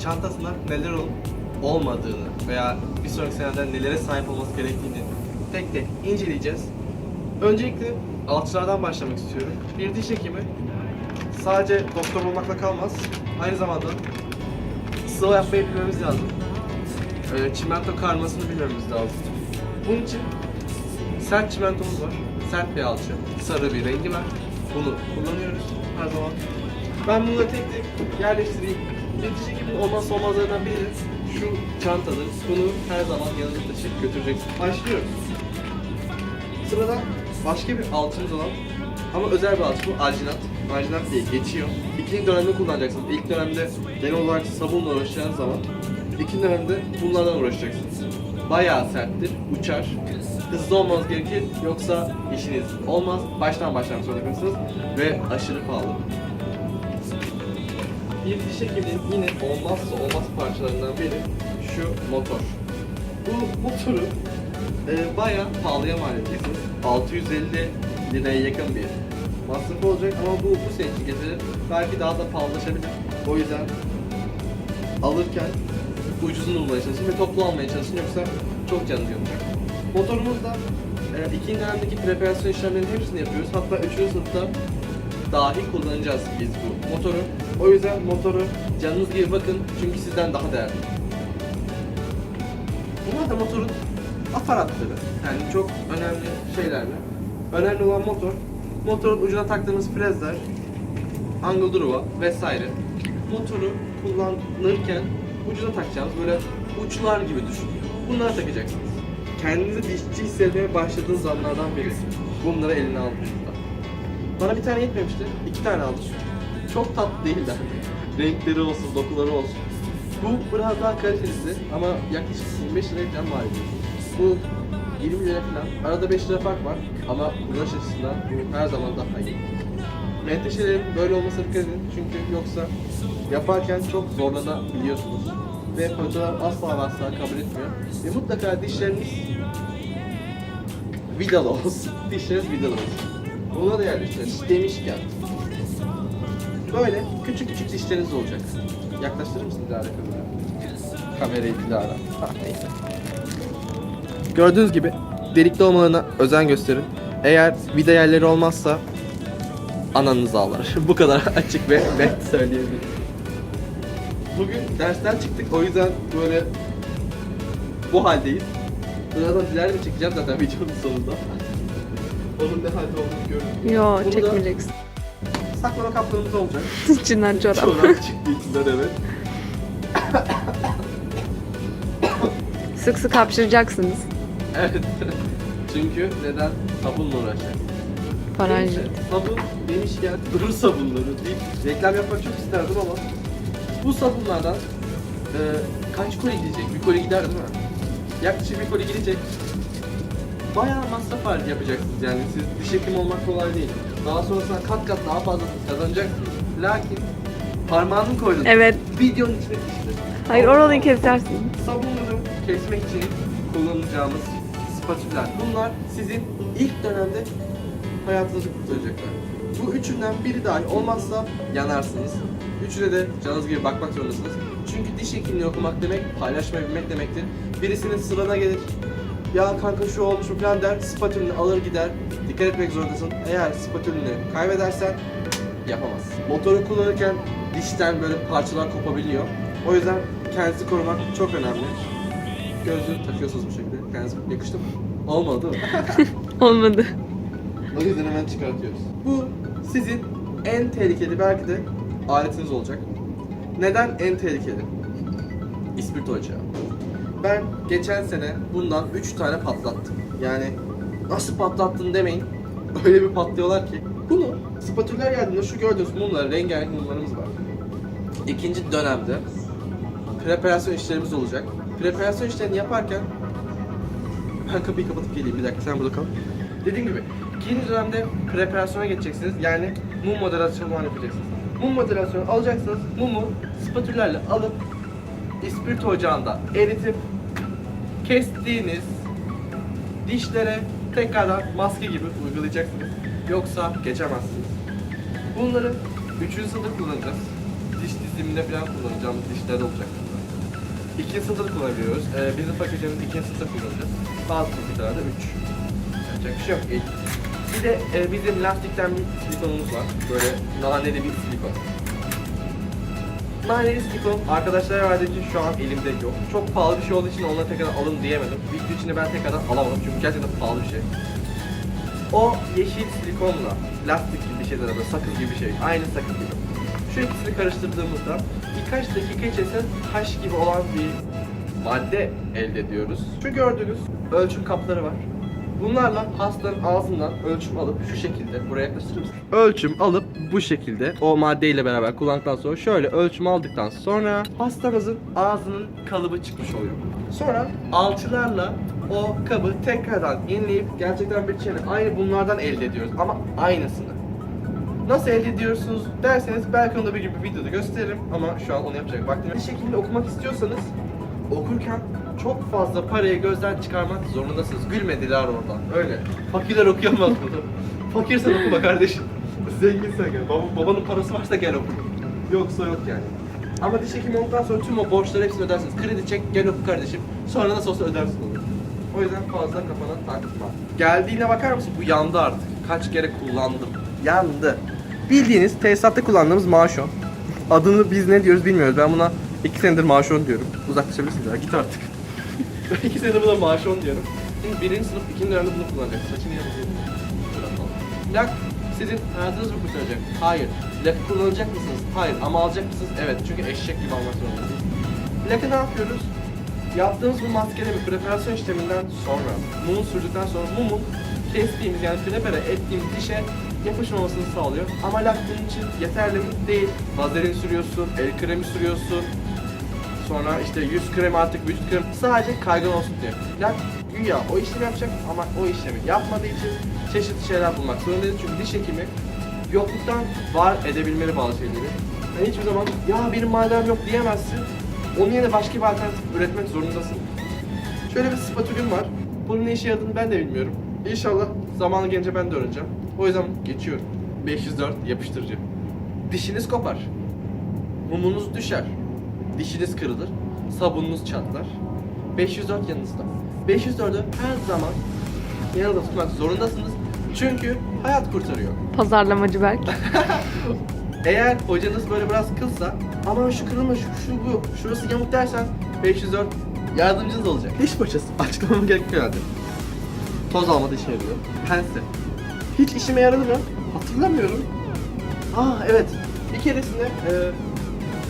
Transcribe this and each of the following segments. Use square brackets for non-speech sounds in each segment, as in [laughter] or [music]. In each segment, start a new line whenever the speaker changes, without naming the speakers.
çantasında neler olup olmadığını veya bir sonraki seneden nelere sahip olması gerektiğini tek tek inceleyeceğiz. Öncelikle alçılardan başlamak istiyorum. Bir diş hekimi sadece doktor olmakla kalmaz. Aynı zamanda sıvı yapmayı bilmemiz lazım. Ee, çimento karmasını bilmemiz lazım. Bunun için sert çimentomuz var. Sert bir alçı. Sarı bir rengi var. Bunu kullanıyoruz her zaman. Ben bunları tek tek yerleştireyim. Diş hekiminin olmazsa olmazlarından biri şu çantadır. Bunu her zaman yanınızda taşıyıp götüreceksin. Başlıyoruz. Sırada başka bir alçımız olan ama özel bir alçı bu alginat. Alginat diye geçiyor. İkinci dönemde kullanacaksınız. İlk dönemde genel olarak sabunla uğraşacağınız zaman ikinci dönemde bunlardan uğraşacaksınız. Bayağı serttir, uçar. Hızlı olmanız gerekir yoksa işiniz olmaz. Baştan başlamak zorunda kalırsınız ve aşırı pahalı. Bir diş hekiminin yine olmazsa olmaz parçalarından biri şu motor. Bu motoru e, bayağı pahalıya mal edeceksiniz. 650 liraya yakın bir masraf olacak ama bu bu sene için getirir. Belki daha da pahalılaşabilir. O yüzden alırken ucuzunu bulmaya çalışın ve toplu almaya çalışın yoksa çok canınız yanacak. Motorumuzda e, ikinci dönemdeki preparasyon işlemlerinin hepsini yapıyoruz. Hatta üçüncü sınıfta dahi kullanacağız biz bu motoru. O yüzden motoru canınız gibi bakın çünkü sizden daha değerli. Bunlar da motorun aparatları. Yani çok önemli şeyler mi? Önemli olan motor. Motorun ucuna taktığımız frezler, angle druva vesaire. Motoru kullanırken ucuna takacağımız böyle uçlar gibi düşünün. Bunları takacaksınız. Kendinizi dişçi hissetmeye başladığınız zamanlardan biri. Bunları eline aldığınızda. Bana bir tane yetmemişti. iki tane aldım. Çok tatlı değiller. Renkleri olsun, dokuları olsun. Bu biraz daha kalitelisi ama yaklaşık 25 liraya falan mal. Bu 20 lira falan. Arada 5 lira fark var ama kullanış açısından bu her zaman daha iyi. Menteşelerin böyle olmasına dikkat edin çünkü yoksa yaparken çok zorlanabiliyorsunuz. Ve hocalar asla asla kabul etmiyor. Ve mutlaka dişleriniz vidalı olsun. [laughs] Dişleriniz vidalı olsun. Buna da yerleştiririz demişken. Böyle küçük küçük dişleriniz olacak. Yaklaştırır mısın Dilara kamerayı? Kamerayı Dilara. Neyse. Gördüğünüz gibi delikli olmalarına özen gösterin. Eğer vida yerleri olmazsa ananız ağlar. [laughs] Bu kadar açık ve net söyleyebilirim. Bugün dersten çıktık o yüzden böyle bu haldeyiz. Birazdan Dilara'yı da çekeceğim zaten videonun sonunda. Onun ne halde olduğunu görün.
Yo
Bunu da-
çekmeyeceksin.
Saklama kaplarımız olacak. [laughs]
İçinden çorap.
Çorap çıktı içinden evet. [coughs]
sık sık hapşıracaksınız.
Evet. Çünkü neden? Sabunla uğraşacak.
Paranjit.
Neyse, Sabun demişken durum sabunları deyip reklam yapmak çok isterdim ama bu sabunlardan e, kaç koli gidecek? Bir koli gider değil mi? Yaklaşık bir koli gidecek. Bayağı masraf hali yapacaksınız yani siz diş hekimi olmak kolay değil. Daha sonrasında kat kat daha fazla kazanacaksınız. Lakin parmağını koydun.
Evet.
Videonun içine işte.
Hayır oralıyı kesersin.
Sabunları kesmek için kullanacağımız spatüller. Bunlar sizin ilk dönemde hayatınızı kurtaracaklar. Bu üçünden biri dahi olmazsa yanarsınız. Üçüne de canınız gibi bakmak zorundasınız. Çünkü diş hekimliği okumak demek paylaşmayı bilmek demektir. Birisinin sırana gelir. Ya kanka şu olmuş mu falan der. Spatülünü alır gider. Dikkat etmek zorundasın. Eğer spatülünü kaybedersen yapamazsın. Motoru kullanırken dişten böyle parçalar kopabiliyor. O yüzden kendinizi korumak çok önemli. Gözlüğü takıyorsunuz bu şekilde. Kendinize yakıştı mı? Olmadı değil [laughs] mi?
Olmadı.
o yüzden hemen çıkartıyoruz. Bu sizin en tehlikeli belki de aletiniz olacak. Neden en tehlikeli? İspirto ocağı. Ben geçen sene bundan 3 tane patlattım. Yani nasıl patlattın demeyin. [laughs] Öyle bir patlıyorlar ki. Bunu spatüller yardımıyla şu gördüğünüz mumlar, rengarenk mumlarımız var. İkinci dönemde preparasyon işlerimiz olacak. Preparasyon işlerini yaparken ben kapıyı kapatıp geleyim bir dakika sen burada kal. Dediğim gibi ikinci dönemde preparasyona geçeceksiniz. Yani mum moderasyonu yapacaksınız. Mum moderasyonu alacaksınız. Mumu spatüllerle alıp ispirto ocağında eritip kestiğiniz dişlere tekrardan maske gibi uygulayacaksınız. Yoksa geçemezsiniz. Bunları üçüncü sınıfta kullanacağız. Diş diziminde falan kullanacağımız dişler olacak. İkinci sınıfta da kullanabiliyoruz. Ee, bizim fakültemiz ikinci sınıfta kullanacağız. Bazı fakültelerde üç. Yapacak bir şey yok. Bir de e, bizim lastikten bir silikonumuz var. Böyle naneli bir silikon. Naneli silikon arkadaşlara verdiğim için şu an elimde yok. Çok pahalı bir şey olduğu için onları tekrar alın diyemedim. Video içinde ben tekrardan alamadım çünkü gerçekten pahalı bir şey. O yeşil silikonla lastik gibi bir şeyler böyle sakız gibi bir şey. Aynı sakız gibi. Şu ikisini karıştırdığımızda birkaç dakika içerisinde taş gibi olan bir madde elde ediyoruz. Şu gördüğünüz ölçüm kapları var. Bunlarla hastanın ağzından ölçüm alıp şu şekilde buraya yaklaştırır mısın? Ölçüm alıp bu şekilde o maddeyle beraber kullandıktan sonra şöyle ölçüm aldıktan sonra hastamızın ağzının kalıbı çıkmış oluyor. Sonra alçılarla o kabı tekrardan yenileyip gerçekten bir çene aynı bunlardan elde ediyoruz ama aynısını. Nasıl elde ediyorsunuz derseniz belki onu da bir bir videoda gösteririm ama şu an onu yapacak vaktim yok. Bir şekilde okumak istiyorsanız okurken çok fazla parayı gözden çıkarmak zorundasınız. Gülmediler oradan. Öyle. Fakirler okuyamaz bunu. Fakirsen okuma kardeşim. Zenginsen gel. Baba, babanın parası varsa gel oku. Yoksa yok yani. Ama diş hekimi olduktan sonra tüm o borçları hepsini ödersiniz. Kredi çek gel oku kardeşim. Sonra nasıl olsa ödersin onu. O yüzden fazla kafana takma. Geldiğine bakar mısın? Bu yandı artık. Kaç kere kullandım. Yandı. Bildiğiniz tesisatta kullandığımız maaşon. Adını biz ne diyoruz bilmiyoruz. Ben buna iki senedir maaşon diyorum. Uzaklaşabilirsiniz git artık. [laughs] İki senedir buna maaşon diyorum. Şimdi birinci sınıf ikinci dönemde bunu kullanacak. Saçını yapalım. Lak sizin hayatınızı mı kurtaracak? Hayır. Lakı kullanacak mısınız? Hayır. Ama alacak mısınız? Evet. Çünkü eşek gibi almak zorundasınız. Lakı ne yapıyoruz? Yaptığımız bu maskeleme preparasyon işleminden sonra, mumu sürdükten sonra mumun kestiğimiz yani prepare ettiğimiz dişe yapışmamasını sağlıyor. Ama lak bunun için yeterli? Değil. Vazelin sürüyorsun, el kremi sürüyorsun, Sonra işte yüz kremi artık vücut kremi sadece kaygan olsun diye. Lak güya o işlemi yapacak ama o işlemi yapmadığı için çeşitli şeyler bulmak zorundayız. Çünkü diş hekimi yokluktan var edebilmeli bazı şeyleri. Yani hiçbir zaman ya benim malzemem yok diyemezsin. Onun yerine başka bir alternatif üretmek zorundasın. Şöyle bir spatülüm var. Bunun ne işe yaradığını ben de bilmiyorum. İnşallah zamanı gelince ben de öğreneceğim. O yüzden geçiyorum. 504 yapıştırıcı. Dişiniz kopar. Mumunuz düşer. Dişiniz kırılır. Sabununuz çatlar. 504 yanınızda. 504'ü her zaman yanında tutmak zorundasınız. Çünkü hayat kurtarıyor.
Pazarlamacı Berk. [laughs]
Eğer hocanız böyle biraz kılsa ama şu kırılma şu, şu bu şurası yamuk dersen 504 yardımcınız olacak. Diş fırçası açıklamam gerekiyor herhalde. Toz almada işe yarıyor. Pense. Hiç işime yaradı mı? Hatırlamıyorum. Aa evet. Bir keresinde e,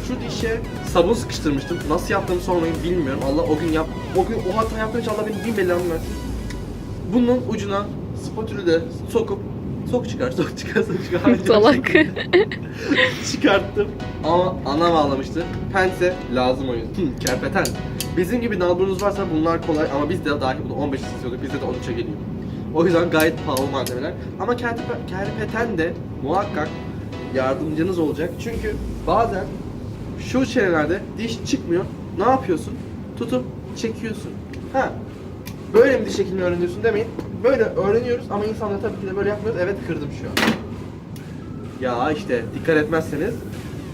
şu dişe sabun sıkıştırmıştım. Nasıl yaptığımı sormayın bilmiyorum. Allah o gün yap o gün o hata yaptığım için Allah beni bin belanı versin. Bunun ucuna spatülü de sokup sok çıkar, sok çıkar, sok çıkar. [laughs]
Salak. [laughs]
çıkarttım ama ana bağlamıştı. Pense lazım o yüzden. Hı, Kerpeten. Bizim gibi nalburunuz varsa bunlar kolay ama biz de dahi bunu 15 istiyorduk. Bizde de 13'e geliyor. O yüzden gayet pahalı malzemeler. Ama kerpe- kerpeten de muhakkak yardımcınız olacak. Çünkü bazen şu çenelerde diş çıkmıyor. Ne yapıyorsun? Tutup çekiyorsun. Ha. Böyle mi diş hekimliği öğreniyorsun demeyin. Böyle öğreniyoruz ama insanlar tabii ki de böyle yapmıyoruz. Evet kırdım şu an. Ya işte dikkat etmezseniz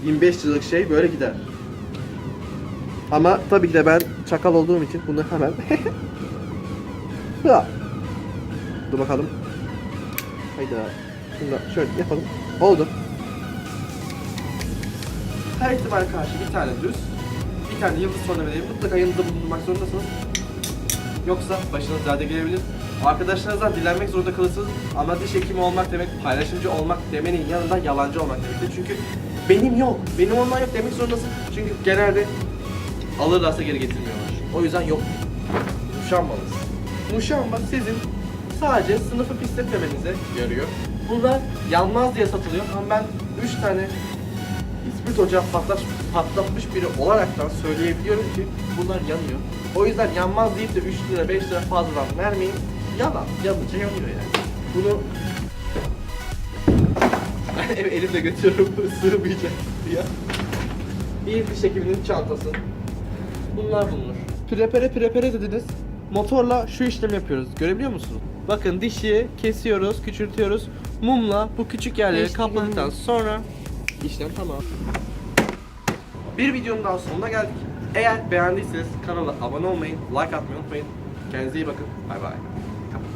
25 liralık şey böyle gider. Ama tabii ki de ben çakal olduğum için bunu hemen [laughs] Ya. Dur bakalım. Hayda. Da şöyle yapalım. Oldu. Her ihtimal karşı bir tane düz, bir tane yıldız sonrameleri mutlaka yanınızda bulundurmak zorundasınız. Yoksa başınız derde gelebilir. Arkadaşlarınızdan dilenmek zorunda kalırsınız ama diş hekimi olmak demek, paylaşımcı olmak demenin yanında yalancı olmak demektir. Çünkü benim yok, benim olman yok demek zorundasın. Çünkü genelde alırlarsa geri getirmiyorlar. O yüzden yok. Muşambanız. Muşamba sizin sadece sınıfı pisletmemenize yarıyor. Bunlar yanmaz diye satılıyor ama ben 3 tane İsprit ocağı patlaş, patlatmış biri olaraktan söyleyebiliyorum ki bunlar yanıyor. O yüzden yanmaz deyip de 3 lira 5 lira fazladan vermeyin. Yalan, yanınca yanıyor yani. Bunu [laughs] elimle götürüyorum sığmayacak ya. Bir diş hekiminin çantası. Bunlar bulunur. Prepare prepare dediniz. Motorla şu işlemi yapıyoruz. Görebiliyor musunuz? Bakın dişi kesiyoruz, küçültüyoruz. mumla bu küçük yerleri kapladıktan sonra işlem tamam. Bir videonun daha sonuna geldik. Eğer beğendiyseniz kanala abone olmayı, like atmayı unutmayın. Kendinize iyi bakın. Bay bay. Kapat.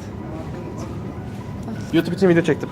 YouTube için video çektim.